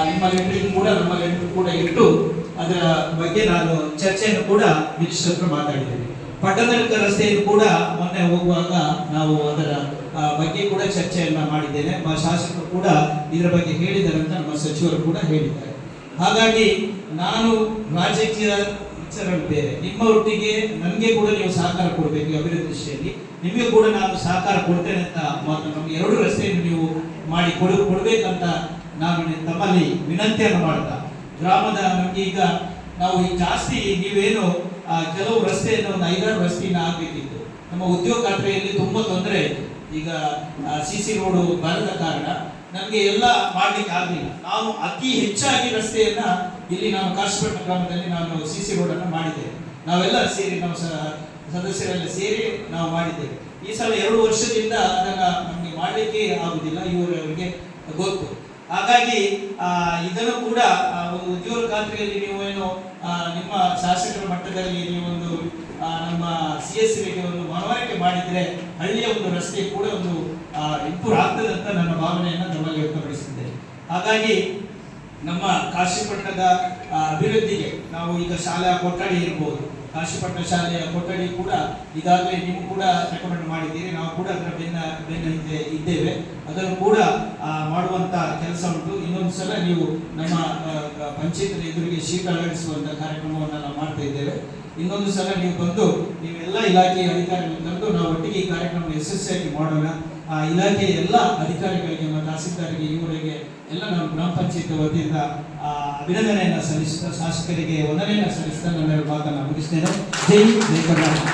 ನಿಮ್ಮ ಲೆಟ್ರಿಗೆ ಕೂಡ ನಮ್ಮ ಲೆಟ್ರು ಕೂಡ ಇಟ್ಟು ಅದರ ಬಗ್ಗೆ ನಾನು ಚರ್ಚೆಯನ್ನು ಕೂಡ ಮಿನಿಸ್ಟರ್ ಹತ್ರ ಮಾತಾಡಿದ್ದೇನೆ ಪಟ್ಟಣದ ರಸ್ತೆಯನ್ನು ಕೂಡ ಮೊನ್ನೆ ಹೋಗುವಾಗ ನಾವು ಅದರ ಬಗ್ಗೆ ಕೂಡ ಚರ್ಚೆಯನ್ನ ಮಾಡಿದ್ದೇನೆ ಶಾಸಕರು ಕೂಡ ಇದರ ಬಗ್ಗೆ ಹೇಳಿದ್ದಾರೆ ಅಂತ ನಮ್ಮ ಸಚಿವರು ಕೂಡ ಹೇಳಿದ್ದಾರೆ ಹಾಗಾಗಿ ನಾನು ರಾಜಕೀಯ ವಿಚಾರಗಳು ಬೇರೆ ನಿಮ್ಮ ಒಟ್ಟಿಗೆ ನನಗೆ ಕೂಡ ನೀವು ಸಹಕಾರ ಕೊಡಬೇಕು ಅಭಿವೃದ್ಧಿ ದೃಷ್ಟಿಯಲ್ಲಿ ನಿಮಗೆ ಕೂಡ ನಾನು ಸಹಕಾರ ಕೊಡ್ತೇನೆ ಅಂತ ಮಾತು ನಮಗೆ ಎರಡು ರಸ್ತೆಯನ್ನು ನೀವು ಮಾಡಿ ಕೊಡು ಕೊಡಬೇಕಂತ ನಾನು ತಮ್ಮಲ್ಲಿ ವಿನಂತಿಯನ್ನು ಮಾಡ್ತಾ ಗ್ರಾಮದ ನಮಗೆ ಈಗ ನಾವು ಜಾಸ್ತಿ ನೀವೇನು ಕೆಲವು ರಸ್ತೆಯನ್ನು ಒಂದು ಐದಾರು ರಸ್ತೆಯನ್ನು ಆಗಬೇಕಿತ್ತು. ನಮ್ಮ ಉದ್ಯೋಗ ಖಾತ್ರೆಯಲ್ಲಿ ತುಂಬಾ ತೊಂದರೆ. ಈಗ ಸಿ ಸಿ ರೋಡು ಬರದ ಕಾರಣ ನಮಗೆ ಎಲ್ಲ ಮಾಡ್ಲಿಕ್ಕೆ ಆಗಲಿಲ್ಲ. ನಾವು ಅತಿ ಹೆಚ್ಚಾಗಿ ರಸ್ತೆಯನ್ನ ಇಲ್ಲಿ ನಾನು ಕಾಶಿಪಟ್ಟಣ ಗ್ರಾಮದಲ್ಲಿ ನಾನು ಸಿ ಸಿ ರೋಡ್ ಅನ್ನು ಮಾಡಿದ್ದೇವೆ ನಾವೆಲ್ಲ ಸೇರಿ ನಾವು ಸದಸ್ಯರೆಲ್ಲ ಸೇರಿ ನಾವು ಮಾಡಿದ್ದೇವೆ. ಈ ಸಲ ಎರಡು ವರ್ಷದಿಂದ ಅದನ್ನ ನಮಗೆ ಮಾಡಲಿಕ್ಕೆ ಆಗುದಿಲ್ಲ ಇವರವರಿಗೆ ಗೊತ್ತು. ಹಾಗಾಗಿ ಇದನ್ನು ಕೂಡ ಒಂದು ಉದ್ಯೋಗ ಖಾತ್ರಿಯಲ್ಲಿ ನೀವು ಏನು ನಿಮ್ಮ ಶಾಸಕರ ಮಟ್ಟದಲ್ಲಿ ನೀವೊಂದು ಆ, ನಮ್ಮ ಸಿ ಎಸ್ ಒಂದು ಮನವರಿಕೆ ಮಾಡಿದರೆ ಹಳ್ಳಿಯ ಒಂದು ರಸ್ತೆ ಕೂಡ ಒಂದು ಇಂಪ್ರೂವ್ ಆಗ್ತದೆ ಅಂತ ನನ್ನ ಭಾವನೆಯನ್ನು ನಮ್ಮಲ್ಲಿ ವ್ಯಕ್ತಪಡಿಸಿದ್ದೇನೆ. ಹಾಗಾಗಿ ನಮ್ಮ ಕಾಶಿಪಟ್ಟಣದ ಅಭಿವೃದ್ಧಿಗೆ ನಾವು ಈಗ ಶಾಲೆಯ ಕೊಠಡಿ ಇರ್ಬೋದು. ಕಾಶಿಪಟ್ಟಣ ಶಾಲೆಯ ಕೊಠಡಿ ಕೂಡ ಈಗಾಗಲೇ ನೀವು ಕೂಡ ರೆಕಮೆಂಡ್ ಮಾಡಿದ್ದೀರಿ. ನಾವು ಕೂಡ ಅದರ ಬೆನ್ನ ಬೆನ್ನ ಹಿಂದೆ ಇದ್ದೇವೆ. ಅದನ್ನು ಕೂಡ ಮಾಡುವಂಥ ಕೆಲಸ ಉಂಟು. ಇನ್ನೊಂದು ಸಲ ನೀವು ನಮ್ಮ ಪಂಚಾಯತ್ ಎದುರಿಗೆ ಶೀಟ್ ಅಳವಡಿಸುವಂಥ ಕಾರ್ಯಕ್ರಮವನ್ನು ನಾವು ಮಾಡ್ತಾ ಇದ್ದೇವೆ. ಇನ್ನೊಂದು ಸಲ ನೀವು ಬಂದು ನೀವೆಲ್ಲ ಇಲಾಖೆಯ ಅಧಿಕಾರಿಗಳು ತಂದು ನಾವು ಒಟ್ಟಿಗೆ ಈ ಕಾರ್ಯಕ್ರಮ ಯಶಸ್ವಿಯಾಗಿ ಮಾಡೋಣ. ಇಲಾಖೆಯ ಎಲ್ಲ ಅಧಿಕಾರಿಗಳಿಗೆ ಮತ್ತು ತಹಸೀಲ್ದಾರಿಗೆ ಇವರಿಗೆ ಎಲ್ಲ ನಾವು ಗ್ರಾಮ ಪಂಚಾಯತ್ ವತಿಯಿಂದ ಆ, ಅಭಿನಂದನೆಯನ್ನು ಸಲ್ಲಿಸುತ್ತಾ ಶಾಸಕರಿಗೆ ವಂದನೆಯನ್ನು ಸಲ್ಲಿಸುತ್ತಾ ನನ್ನ ಮಾತನ್ನು ಮುಗಿಸ್ತೇನೆ. ಜೈ ಜೈ ಕರ್ನಾಟಕ.